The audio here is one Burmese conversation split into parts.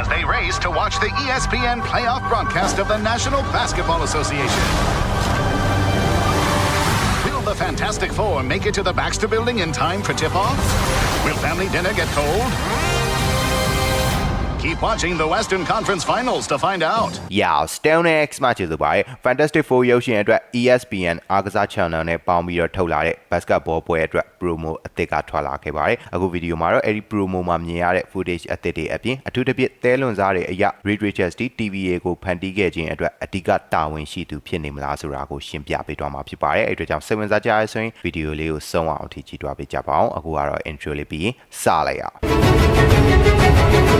as they race to watch the ESPN playoff broadcast of the National Basketball Association. Will the Fantastic Four make it to the Baxter Building in time for tip-off? Will family dinner get cold? Keep watching the Western Conference Finals to find out. Yeah, Stone X မှာကျေးဇူးပါတယ် Fantastic Four ရုပ်ရှင်အတွက် E ESPN အားကစား channel နဲ့ပေါင်းပြီးတော့ထုတ်လာတဲ့ basketball ပွဲအတွက် promo အသစ်ကထွက်လာခဲ့ပါတယ်အခုဗီဒီယိုမှာတော့အဲ့ဒီ promo မှာမြင်ရတဲ့ footage အသစ်တွေအပြင်အထူးသဖြင့်သဲလွန်စားတွေအရာ Reed Richards TVA ကိုဖန်တီးခဲ့ခြင်းအတွက်အဓိကတာဝန်ရှိသူဖြစ်နေမလားဆိုတာကိုရှင်းပြပေးသွားမှာဖြစ်ပါတယ်အဲ့ဒီအတွက်ကြောင့်စိတ်ဝင်စားကြရဆိုရင်ဗီဒီယိုလေးကိုဆုံးအောင်အထိကြည့်သွားပေးကြပါအောင်အခုကတော့ intro လေးပြီးရင်စလိုက်အောင်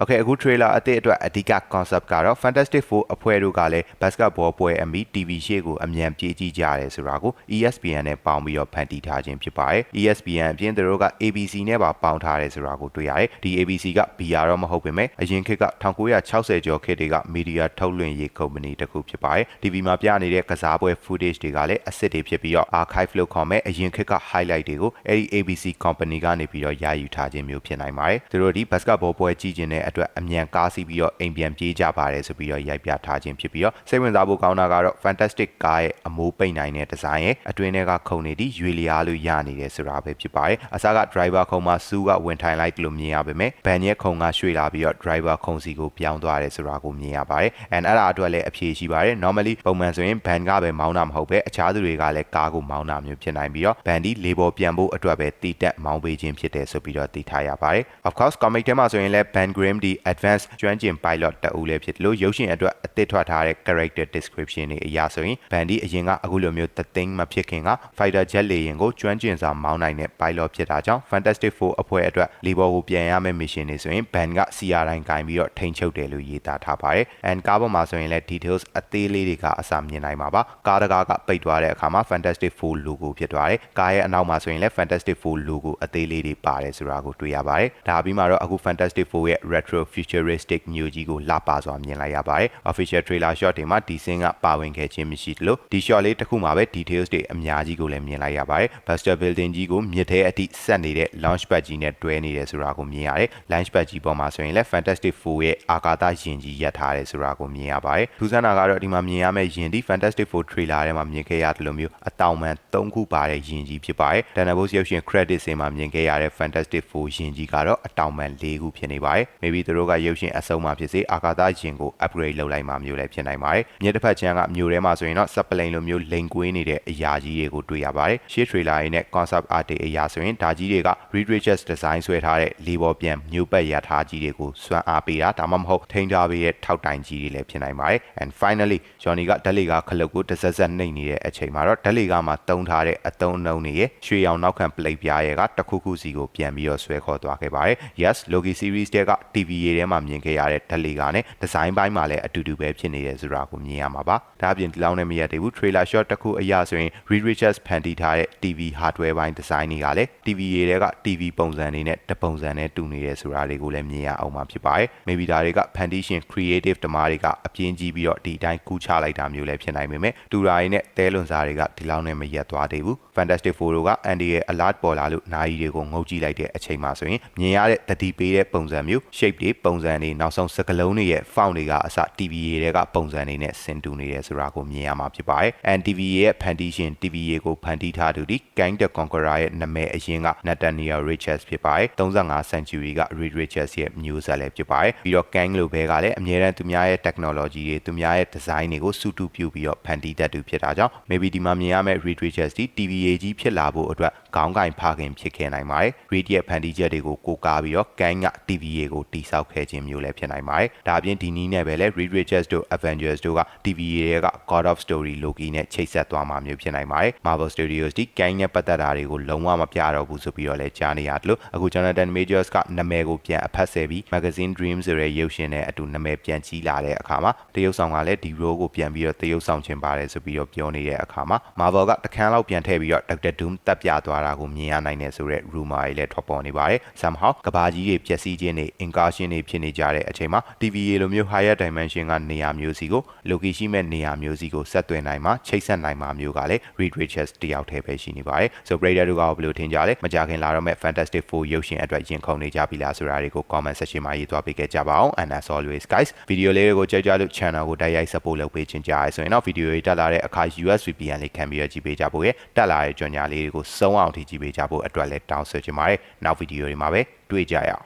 Okay အခု trailer အသစ်အတွက်အဓိက concept ကတော့ Fantastic Four အဖွဲ့တို့ကလည်း basketball ပွဲအမီ TV ရှေ့ကိုအမြန်ပြေးကြည့်ကြရတယ်ဆိုတာကို ESPN နဲ့ပေါင်းပြီးတော့ဖန်တီးထားခြင်းဖြစ်ပါတယ်။ ESPN အပြင်သူတို့က ABC နဲ့ပါပေါင်းထားတယ်ဆိုတာကိုတွေ့ရတယ်။ဒီ ABC က BR တော့မဟုတ်ပေမဲ့အရင်ခေတ်က1960ကျော်ခေတ်တွေက media ထုတ်လွှင့်ရေး company တစ်ခုဖြစ်ပါတယ်။ TV မှာပြနေတဲ့ကစားပွဲ footage တွေကလည်းအစ်စ်တွေဖြစ်ပြီးတော့ archive လို့ခေါ်မဲ့အရင်ခေတ်က highlight တွေကိုအဲဒီ ABC company ကနေပြီးတော့ရယူထားခြင်းမျိုးဖြစ်နိုင်ပါတယ်။သူတို့ဒီ basketball ပွဲကြည့်ခြင်းတဲ့အတွက်အမြန်ကားစီးပြီးတော့အိမ်ပြန်ပြေးကြပါတယ်ဆိုပြီးတော့ရိုက်ပြထားခြင်းဖြစ်ပြီးတော့စိတ်ဝင်စားဖို့ကောင်းတာကတော့ fantastic ကားရဲ့အမိုးပိတ်နိုင်တဲ့ဒီဇိုင်းရဲ့အတွင်းထဲကခုံနေသည့်ရွေလျားလို့ရနေတယ်ဆိုတာပဲဖြစ်ပါတယ်။အစားက driver ခုံမှာစူးကဝင်ထိုင်လိုက်လို့မြင်ရပါမယ်။ဘန်ရဲ့ခုံကရွှေ့လာပြီးတော့ driver ခုံစီကိုပြောင်းသွားတယ်ဆိုတာကိုမြင်ရပါတယ်။ and အဲ့ဒါအတွက်လည်းအဖြေရှိပါတယ်။ normally ပုံမှန်ဆိုရင်ဘန်ကပဲမောင်းတာမဟုတ်ပဲအခြားသူတွေကလည်းကားကိုမောင်းတာမျိုးဖြစ်နိုင်ပြီးတော့ဘန်ဒီလေပေါ်ပြန်ဖို့အတွက်ပဲတီတက်မောင်းပေးခြင်းဖြစ်တယ်ဆိုပြီးတော့သိထားရပါတယ်။ of course comic ထဲမှာဆိုရင်လည်း Ben Grimm ဒီ advanced ကျွမ်းကျင် pilot တအူလည်းဖြစ်တယ်လို့ရုပ်ရှင်အတွက်အသစ်ထွက်ထားတဲ့ character description တွေအရာဆိုရင်ဘန်ဒီအရင်ကအခုလိုမျိုးသသိန်းမဖြစ်ခင်က fighter jet လေယာဉ်ကိုကျွမ်းကျင်စွာမောင်းနိုင်တဲ့ pilot ဖြစ်တာကြောင့် Fantastic Four အဖွဲ့အတွက်လေပေါ်ကိုပြန်ရမယ့် mission တွေဆိုရင်ဘန်က CR တိုင်းကင်ပြီးတော့ထိန်းချုပ်တယ်လို့ရေးသားထားပါတယ်။ and ကားပေါ်မှာဆိုရင်လည်း details အသေးလေးတွေကအစမြင်နိုင်မှာပါ။ကားတကားကပိတ်သွားတဲ့အခါမှာ Fantastic Four logo ဖြစ်သွားတယ်။ကားရဲ့အနောက်မှာဆိုရင်လည်း Fantastic Four logo အသေးလေးတွေပါတယ်ဆိုတာကိုတွေ့ရပါတယ်။ဒါပြီးမှတော့အခု Fantastic Four ရဲ့ retro futuristic မျိုးကြီးကိုလာပါစွာမြင်လိုက်ရပါတယ်။ official trailer shot တွေမှာဒီစင်းကပါဝင်ခဲ့ခြင်းမရှိသလိုဒီ shot လေးတစ်ခုမှာပဲ details တွေအများကြီးကိုလည်းမြင်လိုက်ရပါတယ်။ Buster Building ကြီးကိုမြစ်ထဲအထိဆက်နေတဲ့ launch pad ကြီးနဲ့တွဲနေတယ်ဆိုတာကိုမြင်ရတယ်။ launch pad ကြီးပေါ်မှာဆိုရင်လည်း Fantastic Four ရဲ့အာကာသယဉ်ကြီးရပ်ထားတယ်ဆိုတာကိုမြင်ရပါတယ်။ထူးဆန်းတာကတော့ဒီမှာမြင်ရမယ့်ယဉ်ဒီ Fantastic Four trailer ထဲမှာမြင်ခဲ့ရတယ်လို့မျိုးအတောင်ပံ၃ခုပါတဲ့ယဉ်ကြီးဖြစ်ပါတယ်။ Dana Bose ရုပ်ရှင် credit စင်မှာမြင်ခဲ့ရတဲ့ Fantastic Four ယဉ်ကြီးကတော့အတောင်ပံ၄ခုဖြစ်နေပါတယ်။ maybe သူတို့ကရုပ်ရှင်အဆုံးမှာဖြစ်စေအာကာသယဉ်ကို upgrade လုပ်လိုက်မှမျိုးလည်းဖြစ်နိုင်ပါတယ်။မြေတစ်ဖက်ချမ်းကမျိုးထဲမှာဆိုရင်တော့ subplane လိုမျိုးလိန်ကွေးနေတဲ့အရာကြီးတွေကိုတွေ့ရပါတယ်။ရှေ့ trailer ရင်းနဲ့ concept art တွေအရာဆိုရင်ဒါကြီးတွေက Reed Richards design ဆွဲထားတဲ့လေပေါ်ပြန်မျိုးပတ်ရထားကြီးတွေကိုစွမ်းအားပေးတာဒါမှမဟုတ်ထိန်းထားပေးတဲ့ထောက်တိုင်ကြီးတွေလည်းဖြစ်နိုင်ပါတယ်။ and finally Johnny ကဓာတ်လေကားခလုတ်ကိုတစ်ဆက်ဆက်နှိပ်နေတဲ့အချိန်မှာတော့ဓာတ်လေကားမှာတုံးထားတဲ့အတုံးအနှုံးတွေရဲ့ရွှေရောင်နောက်ခံပလိတ်ပြားရဲ့ကတစ်ခုခုစီကိုပြန်ပြီးတော့ဆွဲခေါ်သွားခဲ့ပါတယ်။ Yes Loki series တဲက TVA ထဲမှာမြင်ခဲ့ရတဲ့ဓာတ်လေကားနဲ့ဒီဇိုင်းပိုင်းမှာလည်းအတူတူပဲဖြစ်နေတယ်ဆိုတာကိုမြင်ရမှာပါ။ဒါအပြင်ဒီလောက်နဲ့မရသေးဘူး trailer shot တစ်ခုအရဆိုရင် Reed Richards ဖန်တီးထားတဲ့ TV hardware ပိုင်းဒီဇိုင်းတွေကလည်း TVA တဲက TV ပုံစံတွေနဲ့တပုံစံနဲ့တူနေတယ်ဆိုတာတွေကိုလည်းမြင်ရအောင်မှာဖြစ်ပါတယ်။ maybe ဒါတွေကဖန်တီးရှင် creative တမားတွေကအပြင်းကြီးပြီးတော့ဒီအတိုင်းကူးချလိုက်တာမျိုးလည်းဖြစ်နိုင်ပေမဲ့တူရာတွေနဲ့တဲလွန်စားတွေကဒီလောက်နဲ့မရက်သွားသေးဘူး။ Fantastic Four တို့က Andy ရဲ့ alert ပေါ်လာလို့နိုင်ရီတွေကိုငုတ်ကြည့်လိုက်တဲ့အချိန်မှာဆိုရင်မြင်ရတဲ့တတိပေးတဲ့ပုံစံမျိုး shape တွေပုံစံတွေနောက်ဆုံးစကလုံးတွေရဲ့ font တွေကအစ TVA တွေကပုံစံတွေနဲ့ဆင်တူနေတယ်ဆိုတာကိုမြင်ရမှာဖြစ်ပါတယ်။ and TVA ရဲ့ဖန်တီးရှင် TVA ကိုဖန်တီးထားသူဒီ Kang the Conqueror ရဲ့နာမည်အရင်က Nathaniel Richards ဖြစ်ပါတယ်။35 century က Reed Richards ရဲ့မျိုးဆက်လည်းဖြစ်ပါတယ်။ပြီးတော့ Kang လိုဘဲကလည်းအများအားသူများရဲ့ technology တွေသူများရဲ့ design တွေကိုစုတူပြုပြီးတော့ဖန်တီးတတ်သူဖြစ်တာကြောင့် maybe ဒီမှာမြင်ရမယ့် Reed Richards ဒီ TVA ကြီးဖြစ်လာဖို့အတွက်ခေါင်းကင်ဖခင်ဖြစ်ခဲ့နိုင်ပါတယ်။ Reed ရဲ့ဖန်တီးချက်တွေကိုကိုးကားပြီးတော့ Kang က TVA ကိုတိစောက်ခဲ့ခြင်းမျိုးလည်းဖြစ်နိုင်ပါတယ်။ဒါအပြင်ဒီနည်းနဲ့ပဲလဲ Reed Richards တို့ Avengers တို့က TVA တွေက God of Story Loki နဲ့ချိတ်ဆက်သွားမှာမျိုးဖြစ်နိုင်ပါတယ်။ Marvel Studios ဒီ Kang နဲ့ပတ်သက်တာတွေကိုလုံးဝမပြတော့ဘူးဆိုပြီးတော့လဲကြားနေရတယ်လို့အခု Jonathan Majors ကနာမည်ကိုပြန်အဖတ်ဆယ်ပြီး Magazine Dream ဆိုတဲ့ရုပ်ရှင်နဲ့အတူနာမည်ပြန်ကြီးလာတဲ့အခါမှာတရုတ်ဆောင်ကလည်းဒီ role ကိုပြန်ပြီးတော့တရုတ်ဆောင်ချင်ပါတယ်ဆိုပြီးတော့ပြောနေတဲ့အခါမှာ Marvel ကတခန်းလောက်ပြန်ထည့်ပြီးတော့ Doctor Doom တက်ပြသွားတာကိုမြင်ရနိုင်တယ်ဆိုတဲ့ rumor တွေလည်းထွက်ပေါ်နေပါတယ်။ somehow ကဘာကြီးတွေပျက်စီးခြင်းတွေအင်ကာရှင်တွေဖြစ်နေကြတဲ့အချိန်မှာ TVA လိုမျိုး higher dimension ကနေရာမျိုးစီကို Loki ရှိမဲ့နေရာမျိုးစီကိုဆက်သွင်းနိုင်မှာချိတ်ဆက်နိုင်မှာမျိုးကလည်း Reed Richards တယောက်တည်းပဲရှိနေပါတယ်။ So Brader တို့ကဘယ်လိုထင်ကြလဲမကြခင်လာတော့မဲ့ Fantastic Four ရုပ်ရှင်အတွက်ရင်ခုန်နေကြပြီလားဆိုတာတွေကို comment section မှာရေးသွားပေးခဲ့ကြပါအောင် and as always guys ဗီဒီယိုလေးတွေကိုကြိုက်ကြလို့ channel ကိုတိုက်ရိုက် support လုပ်ပေးချင်ကြရဲဆိုရင်တော့ဗီဒီယိုတွေတက်လာတဲ့အခါ US VPN လေးခံပြီးတော့ကြည့်ပေးကြဖို့ရတက်လာတဲ့ကြော်ညာလေးတွေကိုစုံအောင်ထိကြည့်ပေးကြဖို့အတွက်လည်းတောင်းဆိုချင်ပါတယ်နောက်ဗီဒီယိုတွေမှာပဲတွေ့ကြရအောင်